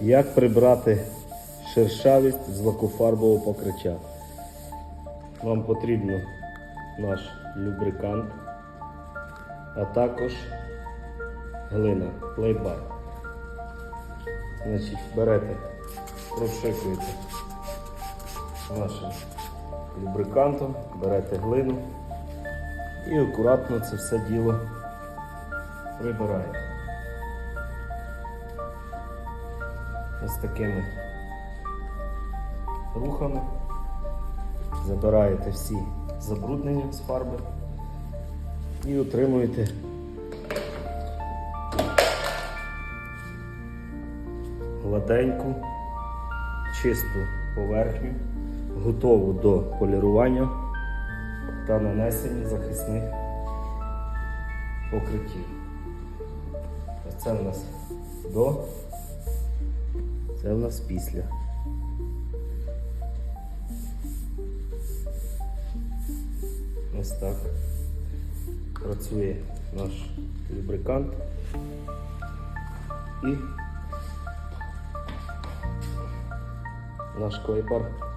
Як прибрати шершавість з лакофарбового покриття? Вам потрібно наш любрикант, а також глина, плейбар. Значить, берете, прошикуєте нашим любрикантом, берете глину і акуратно це все діло прибираєте. Ось такими рухами забираєте всі забруднення з фарби і отримуєте гладеньку, чисту поверхню, готову до полірування та нанесення захисних покриттів. Це в нас до, це в нас після. Ось так працює наш любрикант і наш клейбар